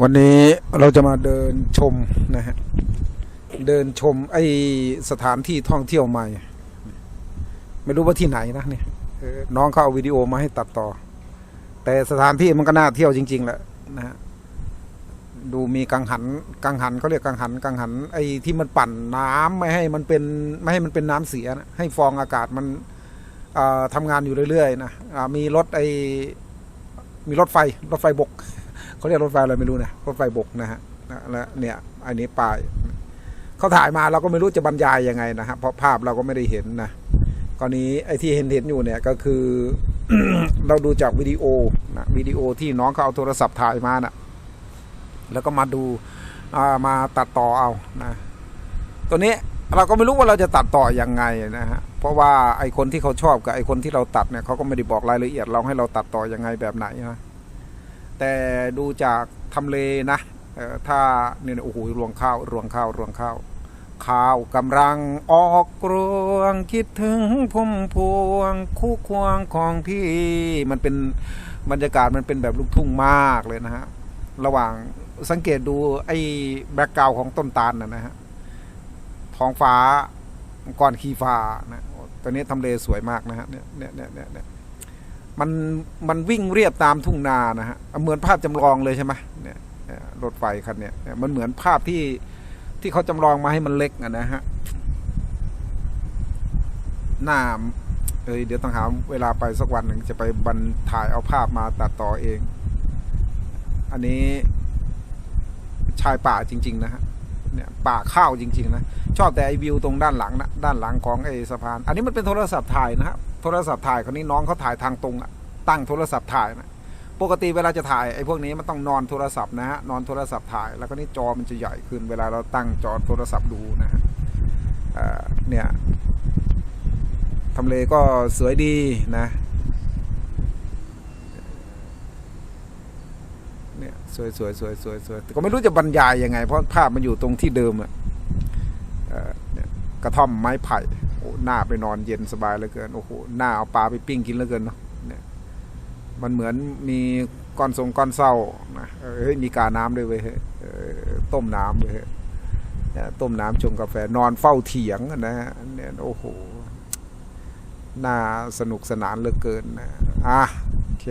วันนี้เราจะมาเดินชมนะฮะ เดินชมไอสถานที่ท่องเที่ยวใหม่ ไม่รู้ว่าที่ไหนนะเนี่ยน้องเขาเอาวิดีโอมาให้ตัดต่อ แต่สถานที่มันก็น่าเที่ยวจริง ๆแหละนะฮะดูมีกังหันกังหันเขาเรียกกังหันกังหัน ไอ้ที่มันปั่นน้ำไม่ให้มันเป็นไม่ให้มันเป็นน้ำเสียนะให้ฟองอากาศมันอ่าทำงานอยู่เรื่อยๆนะมีรถไอ้มีรถไฟรถไฟบก เขาเรียกรถไฟอะไรไม่รู้นะรถไฟบกนะฮะและเนี่ยอันนี้ป้ายเขาถ่ายมาเราก็ไม่รู้จะบรรยายยังไงนะฮะเพราะภาพเราก็ไม่ได้เห็นนะกรณีไอ้ที่เห็นเห็นอยู่เนี่ยก็คือเราดูจากวิดีโอนะวิดีโอที่น้องเขาเอาโทรศัพท์ถ่ายมานะแล้วก็มาดูามาตัดต่อเอานะตัวนี้เราก็ไม่รู้ว่าเราจะตัดต่อยังไงนะฮะเพราะว่าไอคนที่เขาชอบกับไอคนที่เราตัดเนี่ยเขาก็ไม่ได้บอกรายละเอียดเราให้เราตัดต่อยังไงแบบไหนนะ แต่ดูจากทำเลนะถ้าเนี่ยโอ้โหรวงข้าวรวงข้าวรวงข้าว ข้าวกำลังออกรวงคิดถึงพุ่มพวง คู่ควงของพี่มันเป็นบรรยากาศมันเป็นแบบลูกทุ่งมากเลยนะฮะระหว่างสังเกตดูไอ้แบ็กกราวของต้นตาลนะนะฮะท้องฟ้าก่อนขีฟ้านะตอนนี้ทำเลสวยมากนะฮะเนี่ยเนี่ยเนี่ยเนี่ย มันมันวิ่งเรียบตามทุ่งนานะฮะเหมือนภาพจำลองเลยใช่ไหมเนี่ยรถไฟคันเนี่ยมันเหมือนภาพที่ที่เขาจำลองมาให้มันเล็กอะนะฮะหน้าเอ้ยเดี๋ยวต้องหาเวลาไปสักวันหนึ่งจะไปบันถ่ายเอาภาพมาตัดต่อเอง อันนี้ชายป่าจริง ๆ นะฮะ เนี่ยป่าข้าวจริงๆนะชอบแต่ไอวิวตรงด้านหลังนะด้านหลังของไอสะพาน อันนี้มันเป็นโทรศัพท์ถ่ายนะฮะโทรศัพท์ถ่ายคนนี้น้องเขาถ่ายทางตรงอะตั้งโทรศัพท์ถ่ายนะปกติเวลาจะถ่ายไอ้พวกนี้มันต้องนอนโทรศัพท์นะฮะนอนโทรศัพท์ถ่ายแล้วก็นี่จอมันจะใหญ่ขึ้นเวลาเราตั้งจอโทรศัพท์ดูนะฮะเนี่ยทำเลก็สวยดีนะ เนี่ยสวยสวยสวยสวยสวยก็ไม่รู้จะบรรยายยังไง เพราะภาพมันอยู่ตรงที่เดิมอะกระท่อมไม้ไผ่โอ้หน้าไปนอนเย็นสบายเหลือเกินโอ้โหหน้าเอาปลาไปปิ้งกินเหลือเกินเนาะเนี่ยมันเหมือนมีก้อนทรงก้อนเศร้านะเฮ้ยมีกาน้ำด้วยเว้ยต้มน้ำเว้ยเนี่ยต้มน้ำชงกาแฟนอนเฝ้าเถียงนะฮะเนี่ยโอ้โหน่าสนุกสนานเหลือเกินนะอะโอเค